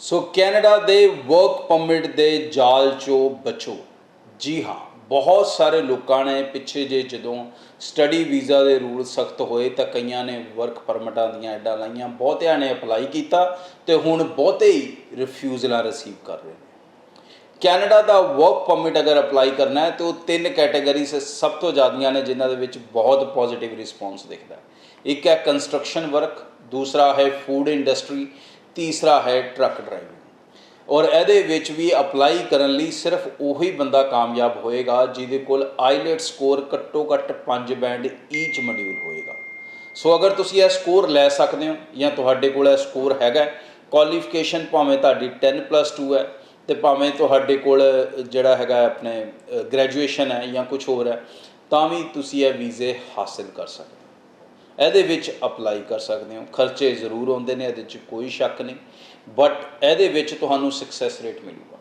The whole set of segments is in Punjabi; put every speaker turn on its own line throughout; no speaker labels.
ਸੋ ਕੈਨੇਡਾ ਦੇ ਵਰਕ ਪਰਮਿਟ ਦੇ ਜਾਲ ਚੋਂ ਬਚੋ। ਜੀ ਹਾਂ, ਬਹੁਤ ਸਾਰੇ ਲੋਕਾਂ ਨੇ ਪਿੱਛੇ ਜੇ ਜਦੋਂ ਸਟੱਡੀ ਵੀਜ਼ਾ ਦੇ ਰੂਲ ਸਖਤ ਹੋਏ ਤਾਂ ਕਈਆਂ ਨੇ ਵਰਕ ਪਰਮਿਟਾਂ ਦੀਆਂ ਐਡਾਂ ਲਾਈਆਂ, ਬਹੁਤਿਆਂ ਨੇ ਅਪਲਾਈ ਕੀਤਾ ਤੇ ਹੁਣ ਬਹੁਤੇ ਹੀ ਰਿਫਿਊਜ਼ਲਾਂ ਰਿਸੀਵ ਕਰ ਰਹੇ ਨੇ। ਕੈਨੇਡਾ ਦਾ ਵਰਕ ਪਰਮਿਟ ਅਗਰ ਅਪਲਾਈ ਕਰਨਾ ਹੈ ਤੇ ਉਹ ਤਿੰਨ ਕੈਟਾਗਰੀਜ਼ ਸਭ ਤੋਂ ਜ਼ਿਆਦੀਆਂ ਨੇ ਜਿਨ੍ਹਾਂ ਦੇ ਵਿੱਚ ਬਹੁਤ ਪੋਜ਼ਿਟਿਵ ਰਿਸਪੌਂਸ ਦਿਖਦਾ ਹੈ। ਇੱਕ ਹੈ ਕੰਸਟਰਕਸ਼ਨ ਵਰਕ ਦੂਸਰਾ ਹੈ ਫੂਡ ਇੰਡਸਟਰੀ ਤੀਸਰਾ ਹੈ ਟਰੱਕ ਡਰਾਈਵਿੰਗ। ਔਰ ਇਹਦੇ ਵਿੱਚ ਵੀ ਅਪਲਾਈ ਕਰਨ ਲਈ ਸਿਰਫ ਉਹੀ ਬੰਦਾ ਕਾਮਯਾਬ ਹੋਏਗਾ ਜਿਹਦੇ ਕੋਲ ਆਈਲੈਟ ਸਕੋਰ ਘੱਟੋ ਘੱਟ 5 ਬੈਂਡ ਈਚ ਮੋਡਿਊਲ ਹੋਏਗਾ। ਸੋ ਅਗਰ ਤੁਸੀਂ ਇਹ ਸਕੋਰ ਲੈ ਸਕਦੇ ਹੋ ਜਾਂ ਤੁਹਾਡੇ ਕੋਲ ਇਹ ਸਕੋਰ ਹੈਗਾ, ਕੁਆਲੀਫਿਕੇਸ਼ਨ ਭਾਵੇਂ ਤੁਹਾਡੀ 10 2 ਹੈ ਤੇ ਭਾਵੇਂ ਤੁਹਾਡੇ ਕੋਲ ਜਿਹੜਾ ਹੈਗਾ ਆਪਣੇ ਗ੍ਰੈਜੂਏਸ਼ਨ ਹੈ ਜਾਂ ਕੁਝ ਹੋਰ ਹੈ, ਤਾਂ ਵੀ ਤੁਸੀਂ ਇਹ ਵੀਜ਼ੇ ਹਾਸਲ ਕਰ ਸਕਦੇ ਹੋ। ਇਹਦੇ ਵਿੱਚ ਅਪਲਾਈ ਕਰ ਸਕਦੇ ਹੋ। ਖਰਚੇ ਜ਼ਰੂਰ ਆਉਂਦੇ ਨੇ, ਇਹਦੇ 'ਚ ਕੋਈ ਸ਼ੱਕ ਨਹੀਂ। ਬਟ ਇਹਦੇ ਵਿੱਚ ਤੁਹਾਨੂੰ ਸਕਸੈਸ ਰੇਟ ਮਿਲੂਗਾ।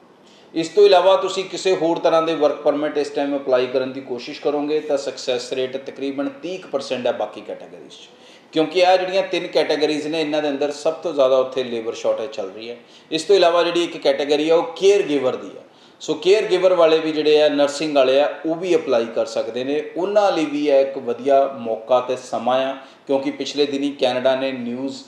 ਇਸ ਤੋਂ ਇਲਾਵਾ ਤੁਸੀਂ ਕਿਸੇ ਹੋਰ ਤਰ੍ਹਾਂ ਦੇ ਵਰਕ ਪਰਮਿਟ ਇਸ ਟਾਈਮ ਅਪਲਾਈ ਕਰਨ ਦੀ ਕੋਸ਼ਿਸ਼ ਕਰੋਗੇ, ਤਾਂ ਸਕਸੈਸ ਰੇਟ ਤਕਰੀਬਨ 30% ਹੈ ਬਾਕੀ ਕੈਟਾਗਰੀਜ਼ 'ਚ। ਕਿਉਂਕਿ ਆ ਜਿਹੜੀਆਂ ਤਿੰਨ ਕੈਟਾਗਰੀਜ਼ ਨੇ, ਇਹਨਾਂ ਦੇ ਅੰਦਰ ਸਭ ਤੋਂ ਜ਼ਿਆਦਾ ਉੱਥੇ ਲੇਬਰ ਸ਼ਾਰਟੇਜ ਚੱਲ ਰਹੀ ਹੈ। ਇਸ ਤੋਂ ਇਲਾਵਾ ਜਿਹੜੀ ਇੱਕ ਕੈਟਾਗਰੀ ਹੈ ਉਹ ਕੇਅਰ ਗਿਵਰ ਦੀ ਹੈ। ਸੋ ਕੇਅਰ ਗਿਵਰ ਵਾਲੇ ਵੀ ਜਿਹੜੇ ਆ ਨਰਸਿੰਗ ਵਾਲੇ ਆ, ਉਹ ਵੀ ਅਪਲਾਈ ਕਰ ਸਕਦੇ ਨੇ। ਉਹਨਾਂ ਲਈ ਵੀ ਇਹ ਇੱਕ ਵਧੀਆ ਮੌਕਾ ਤੇ ਸਮਾਂ ਆ, ਕਿਉਂਕਿ ਪਿਛਲੇ ਦਿਨੀ ਕੈਨੇਡਾ ਨੇ ਨਿਊਜ਼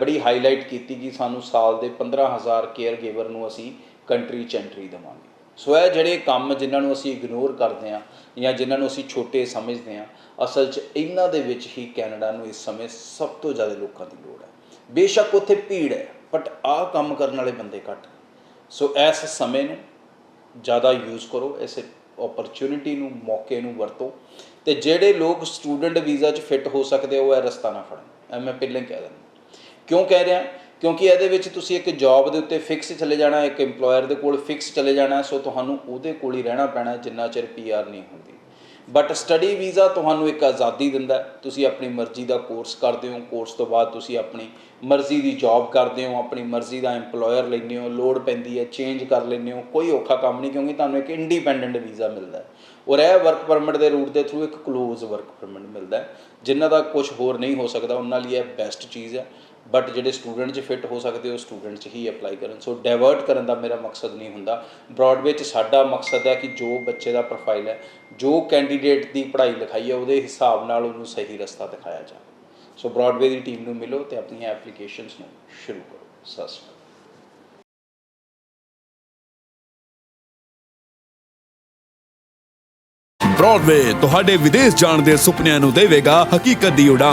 ਬੜੀ ਹਾਈਲਾਈਟ ਕੀਤੀ ਕਿ ਸਾਨੂੰ ਸਾਲ ਦੇ 15000 ਕੇਅਰ ਗਿਵਰ ਨੂੰ ਅਸੀਂ ਕੰਟਰੀ ਚ ਐਂਟਰੀ ਦੇਵਾਂਗੇ। ਸੋ ਇਹ ਜਿਹੜੇ ਕੰਮ ਜਿਨ੍ਹਾਂ ਨੂੰ ਅਸੀਂ ਇਗਨੋਰ ਕਰਦੇ ਆ, ਜਾਂ ਜਿਨ੍ਹਾਂ ਨੂੰ ਅਸੀਂ ਛੋਟੇ ਸਮਝਦੇ ਆ, ਅਸਲ 'ਚ ਇਹਨਾਂ ਦੇ ਵਿੱਚ ਹੀ ਕੈਨੇਡਾ ਨੂੰ ਇਸ ਸਮੇਂ ਸਭ ਤੋਂ ਜ਼ਿਆਦਾ ਲੋਕਾਂ ਦੀ ਲੋੜ ਹੈ ਬੇਸ਼ੱਕ ਉੱਥੇ ਭੀੜ ਹੈ ਬਟ ਆਹ ਕੰਮ ਕਰਨ ਵਾਲੇ ਬੰਦੇ ਘੱਟ ਸੋ ਇਸ ਸਮੇਂ ਨੂੰ ਜ਼ਿਆਦਾ ਯੂਜ਼ ਕਰੋ, ਇਸ ਓਪਰਚੁਨਿਟੀ ਨੂੰ, ਮੌਕੇ ਨੂੰ ਵਰਤੋ। ਤੇ ਜਿਹੜੇ ਲੋਕ ਸਟੂਡੈਂਟ ਵੀਜ਼ਾ 'ਚ ਫਿੱਟ ਹੋ ਸਕਦੇ ਉਹ ਇਹ ਰਸਤਾ ਨਾ ਫੜਨ। ਮੈਂ ਪਹਿਲਾਂ ਕਹਿ ਦਿੰਦਾ। ਕਿਉਂ ਕਹਿ ਰਿਹਾ? ਕਿਉਂਕਿ ਇਹਦੇ ਵਿੱਚ ਤੁਸੀਂ ਇੱਕ ਜੌਬ ਦੇ ਉੱਤੇ ਫਿਕਸ ਚਲੇ ਜਾਣਾ, ਇੱਕ EMPLOYER ਦੇ ਕੋਲ ਫਿਕਸ ਚਲੇ ਜਾਣਾ, ਸੋ ਤੁਹਾਨੂੰ ਉਹਦੇ ਕੋਲ ਹੀ ਰਹਿਣਾ ਪੈਣਾ, ਜਿੰਨਾ ਚਿਰ ਪੀਆਰ ਨਹੀਂ ਹੁੰਦੀ। ਬਟ ਸਟੱਡੀ ਵੀਜ਼ਾ ਤੁਹਾਨੂੰ ਇੱਕ ਆਜ਼ਾਦੀ ਦਿੰਦਾ ਤੁਸੀਂ ਆਪਣੀ ਮਰਜ਼ੀ ਦਾ ਕੋਰਸ ਕਰਦੇ ਹੋ। ਕੋਰਸ ਤੋਂ ਬਾਅਦ ਤੁਸੀਂ ਆਪਣੀ ਮਰਜ਼ੀ ਦੀ ਜੌਬ ਕਰਦੇ ਹੋ। ਆਪਣੀ ਮਰਜ਼ੀ ਦਾ EMPLOYER ਲੈਂਦੇ ਹੋ। ਲੋੜ ਪੈਂਦੀ ਹੈ। ਚੇਂਜ ਕਰ ਲੈਂਦੇ ਹੋ। ਕੋਈ ਔਖਾ ਕੰਮ ਨਹੀਂ ਕਿਉਂਕਿ ਤੁਹਾਨੂੰ ਇੱਕ ਇੰਡੀਪੈਂਡੈਂਟ ਵੀਜ਼ਾ ਮਿਲਦਾ ਹੈ। ਔਰ ਇਹ ਵਰਕ ਪਰਮਿਟ ਦੇ ਰੂਟ ਦੇ ਥਰੂ ਇੱਕ ਕਲੋਜ਼ ਵਰਕ ਪਰਮਿਟ ਮਿਲਦਾ ਹੈ। ਜਿਨ੍ਹਾਂ ਦਾ ਕੁਝ ਹੋਰ ਨਹੀਂ ਹੋ ਸਕਦਾ, ਉਹਨਾਂ ਲਈ ਇਹ ਬੈਸਟ ਚੀਜ਼ ਹੈ। ਬਟ ਜਿਹੜੇ ਸਟੂਡੈਂਟ 'ਚ ਫਿੱਟ ਹੋ ਸਕਦੇ, ਉਹ ਸਟੂਡੈਂਟ 'ਚ ਹੀ ਅਪਲਾਈ ਕਰਨ। ਸੋ ਡਾਇਵਰਟ ਕਰਨ ਦਾ ਮੇਰਾ ਮਕਸਦ ਨਹੀਂ ਹੁੰਦਾ। ਬ੍ਰੌਡਵੇ 'ਚ ਸਾਡਾ ਮਕਸਦ ਹੈ ਕਿ ਜੋ ਬੱਚੇ ਦਾ ਪ੍ਰੋਫਾਈਲ ਹੈ, ਜੋ ਕੈਂਡੀਡੇਟ ਦੀ ਪੜ੍ਹਾਈ ਲਿਖਾਈ ਹੈ, ਉਹਦੇ ਹਿਸਾਬ ਨਾਲ ਉਹਨੂੰ ਸਹੀ ਰਸਤਾ ਦਿਖਾਇਆ ਜਾਵੇ। ਸੋ ਬ੍ਰੌਡਵੇ ਦੀ ਟੀਮ ਨੂੰ ਮਿਲੋ ਤੇ ਆਪਣੀਆਂ ਐਪਲੀਕੇਸ਼ਨਸ ਨੂੰ ਸ਼ੁਰੂ ਕਰੋ। ਸਤਿ ਸ਼੍ਰੀ ਅਕਾਲ।
ਬ੍ਰੌਡਵੇ ਤੁਹਾਡੇ ਵਿਦੇਸ਼ ਜਾਣ ਦੇ ਸੁਪਨਿਆਂ ਨੂੰ ਦੇਵੇਗਾ ਹਕੀਕਤ ਦੀ ਉਡਾਨ।